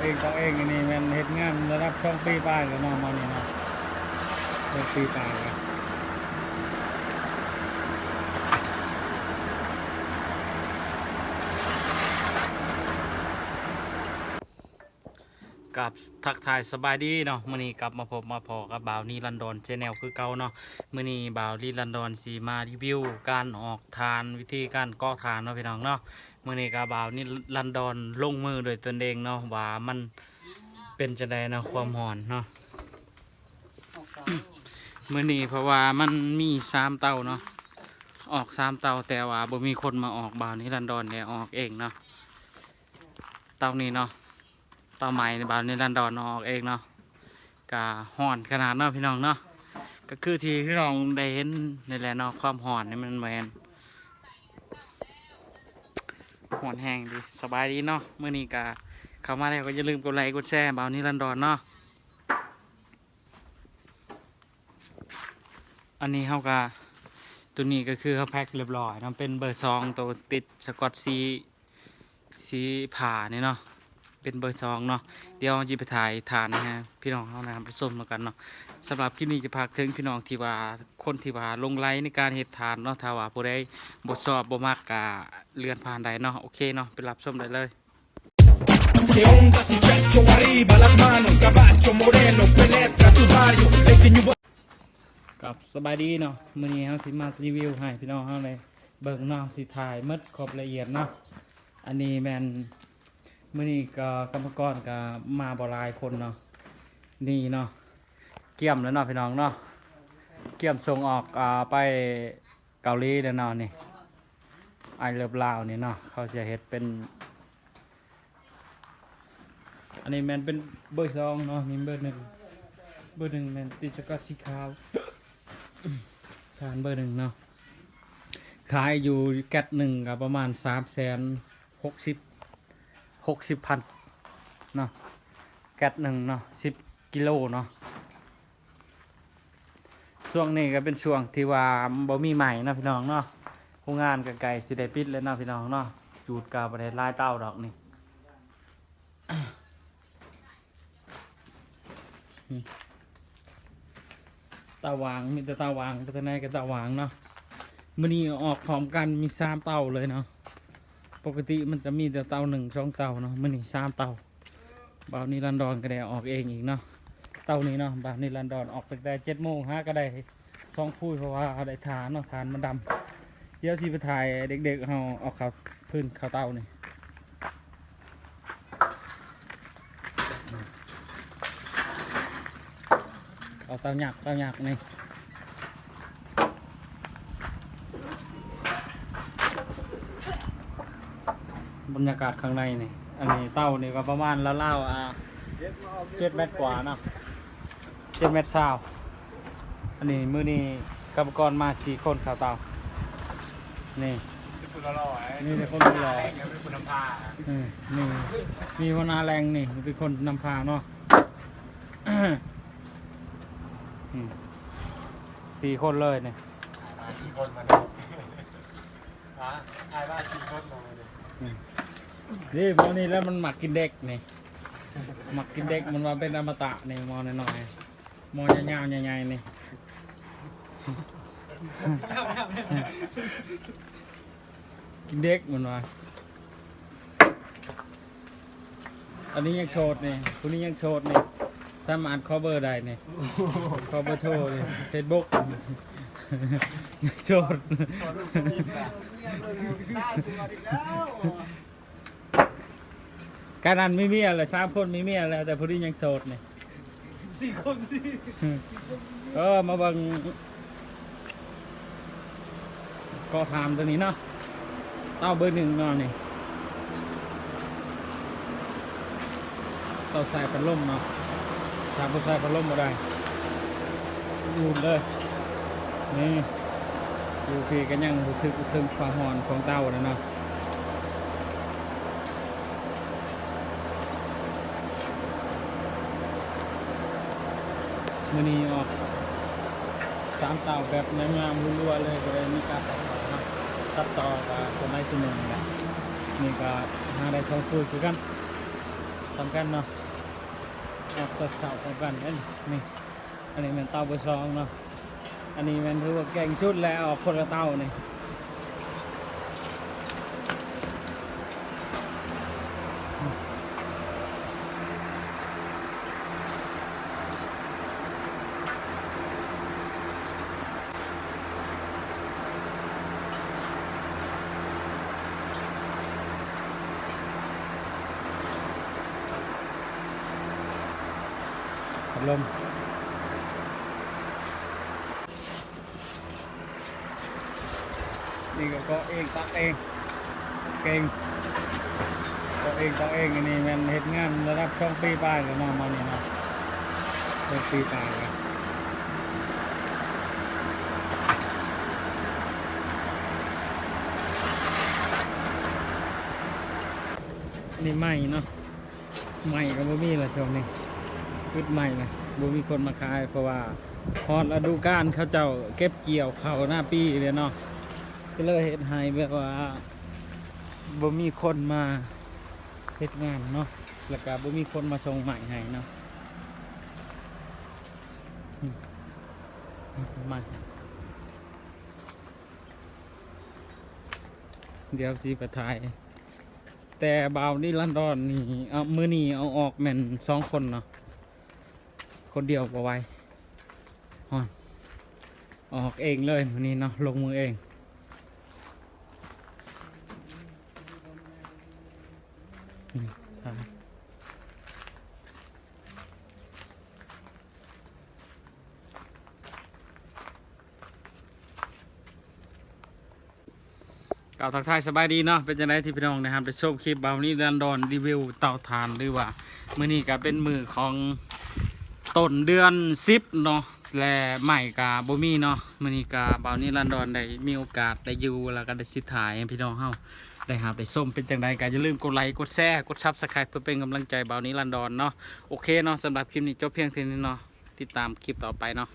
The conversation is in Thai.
เองต้องเองอันนี้มันเฮ็ดงานระดับช่องปีป้ายแล้วเนามานี่เนาะช่องปีป้ายแล้วกับทักทายสบายดีเนาะมื้อนี้กลับมาพบมาพอกับบ่าวนี่ลันดอนเชนแนลคือเก่าเนาะมื้อนี้บ่าวนี่ลันดอนสีมารีวิว การออกทานวิธีการก่อทานเนาะพี่น้องเนาะ มื้อนี้กับาวนี่ลันดอนลงมือโดยตนเองเนาะว่ามันเป็นจังไดนะความหอนเนาะมื้อนี้เพราะว่ามันมีสามเตาเนาะออกสามเตาแต่ว่าบ่มีคนมาออกบาวนี่ลันดอนเนี่ยออกเองเนาะเตานี้เนาะเต่อใหม่บาวนในดันดอนออกเองเนาะกะห่อนขนาดเนาะพี่น้องเนาะก็คือที่พี่น้องได้เห็นในแหละเนาะความห่อนนี่มันแมน หอนแห้งดีสบายดีเนาะเมื่อนี้กาเข้ามาแล้วก็อย่าลืมกดไลค์กดแชร์บาวนี้รันดอนเนาะอันนี้เขากาตัวนี้ก็คือเขาแพ็คเรียบร้อยนะเป็นเบอร์ซองตัวติดสกอตซีสีผ่านี่เนาะ เป็นเบอร์สองเนาะเดี๋ยวจีไปถ่ายทานนะฮะพี่น้องเขานะครับไปส้มแล้วกันเนาะสำหรับคลิปนี้จะพากถึงพี่น้องที่ว่าคนที่ว่าลงไลน์ในการเฮ็ดทานเนาะถ้าว่าผู้ใดบทสอบบ่มักกะเลื่อนผ่านได้เนาะโอเคเนาะไปรับส้มได้เลย Che onda sti pecho arriba la mano, caballo moreno penetra tu vario, e segno กับสบายดีเนาะมื้อนี้เฮาสิมารีวิวให้พี่น้องเฮาเลยเบิ่งเนาะสิถ่ายหมดครบละเอียดเนาะอันนี้แม่น มื้อนี้ก็กรรมกรก็มาบ่หลายคนเนาะนี่เนาะเกี่ยมแล้วเนาะพี่น้องเนาะเกี่ยมส่งออกอ่าไปเกาหลีแล้วเนาะนี่ไอเลิฟลาวนี่เนาะเขาจะเฮ็ดเป็น อันนี้แมนเป็นเบอร์สองเนาะนี่เบอร์หนึ่งเบอร์หนึ่งแมนติดสกัดสีขาวทานเบอร์หนึ่งเนาะขายอยู่แก๊สหนึ่งกับประมาณสามแสนหกสิบ หกสิบพันเนาะแก๊สหนึ่งเนาะสิบกิโลเนาะช่วงนี้ก็เป็นช่วงที่ว่าบ่มีใหม่เนาะพี่น้องเนาะโรงงานกับไก่สิได้ปิดแล้วเนาะพี่น้องเนาะจูดกาประเทศลายเต้าดอกนี่ตาวางมีแต่ตาวางแต่ไหนก็ตาวางเนาะมันนี้ออกพร้อมกันมีสามเตาเลยเนาะ ปกติมันจะมีแต่เตาหนึ่งสองเตาเนาะมันนี่สามเตาบาวนี่ลันดอนก็ได้ออกเองอีกเนาะเตานี้เนาะบาวนี่ลันดอนออกตั้งแต่เจ็ดโมงฮะก็ได้สองพูดเพราะว่าได้ทานเนาะทานมันดำเดี๋ยวสิไปถ่ายเด็กๆเอาเอาเขาพื้นเขาเตานี่เอาเตาหยักเตาหยักนี่ บรรยากาศข้างในนี่ อันนี้เต้านี่ก็ประมาณละเล่าอ่าเจ็ดเมตรกว่าเนาะเจ็ดเมตรเศร้าอันนี้มือนี้กรรมกรมาสี่คนข่าวเตานี่นี่เป็นคนรอเป็นคุณน้ำพาอืมนี่มีหัวหนาแรงนี่เป็นคนนำพาเนาะสี่คนเลยเนี่ยสี่คนมาเลยฮะไอ้ว่าสี่คนมาเลย นี่หมอนี่แล้วมันหมักกินเด็กนี่หมักกินเด็กมันว่าเป็นอมตะนี่หมอน้อยๆหมอยาวๆใหญ่ๆนี่กินเด็กมันว่าอันนี้ยังโชดนี่คนนี้ยังโชดนี่สามารถ cover ได้นี่ cover โทรนี่เฟซบุ๊ก โชดการนั้นไม่มีอะไรสามคนไม่มีอะไรแต่พอดียังโสดเนี่ยสี่คนสิเออมาเบังก็ถามตัวนี้เนาะเต้าเบอร์หนึ่งเนาะนี่เต้าใส่พัดลมเนาะถามผู้ใส่พัดลมมาได้รูนเลย นี่ดูพี่กันยังรู้สึกถึงความหอนของเต้านะเนาะมือนี้ออกสามเต่าแบบงามๆรัวๆเลยก็เลยมีการตัดต่อนะตัดต่อกับคนได้ตัวหนึ่งนี่แหละนี่ก็หาได้สองคู่คือกันสำคัญเนาะแอบตรวจสอบสำคัญนี่อันนี้เป็นเต่าเบอร์สองเนาะ อันนี้มันถือว่าเก่งชุดแล้วออกคนละเตานี่ลม นี่ก็เก็เองตักเองเก่งก็เองตักเองอันนี้มันเห็ดงานระดับช่องปีปลายแล้วเนะมานี่เนะช่องปีปลายกันนี้ใหม่เนาะใหม่ก็บ่มีละช่วงนี้พืชใหม่นะบ่มีคนมาขายเพราะว่าฮอดฤดูกาลเขาเจ้าเก็บเกี่ยวเขาหน้าปีเลยเนาะ ก็เลยเฮ็ดให้แบบว่าบ่มีคนมาเฮ็ดงานเนาะแล้วก็บ่มีคนมาส่งใหม่ให้เนาะมใหม่เดี๋ยวสิไปถ่าย แต่บาวนี่ลันดอนนี่เอามือนี่เอาออกแม่นสองคนเนาะคนเดียวก็ไว้ฮอนออกเองเลยวันนี้เนาะลงมือเอง นี่ถ่ายกล่าวทักทายสบายดีเนาะเป็นจังไดที่พี่น้องนะครับไปชมคลิปเบานี้ดันดอนรีวิวเตาถ่านหรือว่ามื้อนี้ก็เป็นมือของต้นเดือนสิบเนาะและใหม่กาบ่มีเนาะมื้อนี้กาบ่านี้ลันดอนได้มีโอกาสได้อยู่แล้วก็ได้สิถ่ายให้พี่น้องเฮา ได้หาได้ส้มเป็นจังไดก็อย่าลืมกดไลค์กดแชร์กดซับสไครป์เพื่อเป็นกำลังใจบ่าวนี้ลันดอนเนาะโอเคเนาะสำหรับคลิปนี้จบเพียงเท่านี้เนาะติดตามคลิปต่อไปเนาะ